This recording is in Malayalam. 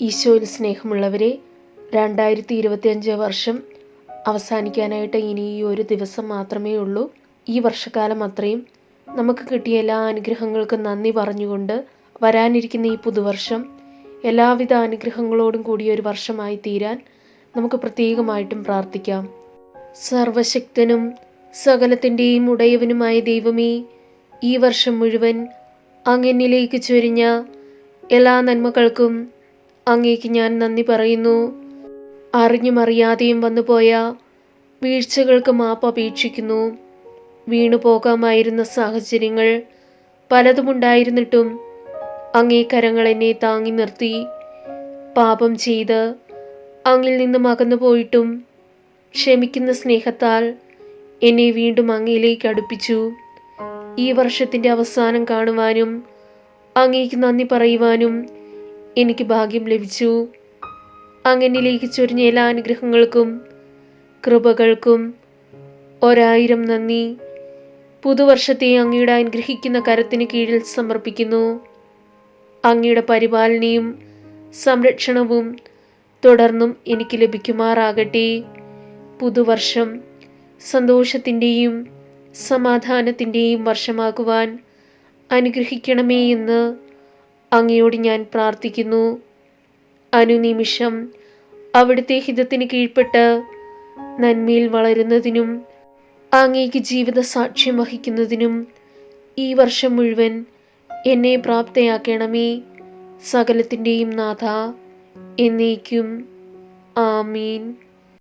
ഈശോയിൽ സ്നേഹമുള്ളവരെ രണ്ടായിരത്തി ഇരുപത്തിയഞ്ച് വർഷം അവസാനിക്കാനായിട്ട് ഇനി ഈ ഒരു ദിവസം മാത്രമേ ഉള്ളൂ. ഈ വർഷക്കാലം അത്രയും നമുക്ക് കിട്ടിയ എല്ലാ അനുഗ്രഹങ്ങൾക്കും നന്ദി പറഞ്ഞുകൊണ്ട് വരാനിരിക്കുന്ന ഈ പുതുവർഷം എല്ലാവിധ അനുഗ്രഹങ്ങളോടും കൂടിയ ഒരു വർഷമായി തീരാൻ നമുക്ക് പ്രത്യേകമായിട്ടും പ്രാർത്ഥിക്കാം. സർവശക്തനും സകലത്തിന്റെയും ഉടയവനുമായ ദൈവമേ ഈ വർഷം മുഴുവൻ അങ്ങനിലേക്ക് ചൊരിഞ്ഞ എല്ലാ നന്മകൾക്കും അങ്ങേക്ക് ഞാൻ നന്ദി പറയുന്നു. അറിഞ്ഞും അറിയാതെയും വന്നുപോയ വീഴ്ചകൾക്ക് മാപ്പ് അപേക്ഷിക്കുന്നു. വീണു പോകാമായിരുന്ന സാഹചര്യങ്ങൾ പലതുമുണ്ടായിരുന്നിട്ടും അങ്ങേ കരങ്ങൾ എന്നെ താങ്ങി നിർത്തി. പാപം ചെയ്ത് അങ്ങിൽ നിന്നും അകന്നു പോയിട്ടും ക്ഷമിക്കുന്ന സ്നേഹത്താൽ എന്നെ വീണ്ടും അങ്ങയിലേക്ക് അടുപ്പിച്ചു. ഈ വർഷത്തിന്റെ അവസാനം കാണുവാനും അങ്ങേക്ക് നന്ദി പറയുവാനും എനിക്ക് ഭാഗ്യം ലഭിച്ചു. അങ്ങനിലേക്ക് ചൊരിഞ്ഞ എല്ലാ അനുഗ്രഹങ്ങൾക്കും കൃപകൾക്കും ഒരായിരം നന്ദി. പുതുവർഷത്തെ അങ്ങയുടെ അനുഗ്രഹിക്കുന്ന കരത്തിന് കീഴിൽ സമർപ്പിക്കുന്നു. അങ്ങയുടെ പരിപാലനയും സംരക്ഷണവും തുടർന്നും എനിക്ക് ലഭിക്കുമാറാകട്ടെ. പുതുവർഷം സന്തോഷത്തിന്റെയും സമാധാനത്തിന്റെയും വർഷമാകുവാൻ അനുഗ്രഹിക്കണമേ എന്ന് അങ്ങയോട് ഞാൻ പ്രാർത്ഥിക്കുന്നു. അനുനിമിഷം അവിടുത്തെ ഹിതത്തിന് കീഴ്പ്പെട്ട് നന്മയിൽ വളരുന്നതിനും അങ്ങേക്ക് ജീവിത സാക്ഷ്യം വഹിക്കുന്നതിനും ഈ വർഷം മുഴുവൻ എന്നെ പ്രാപ്തയാക്കണമേ. സകലത്തിന്റെയും നാഥ എന്നേക്കും. ആമീൻ.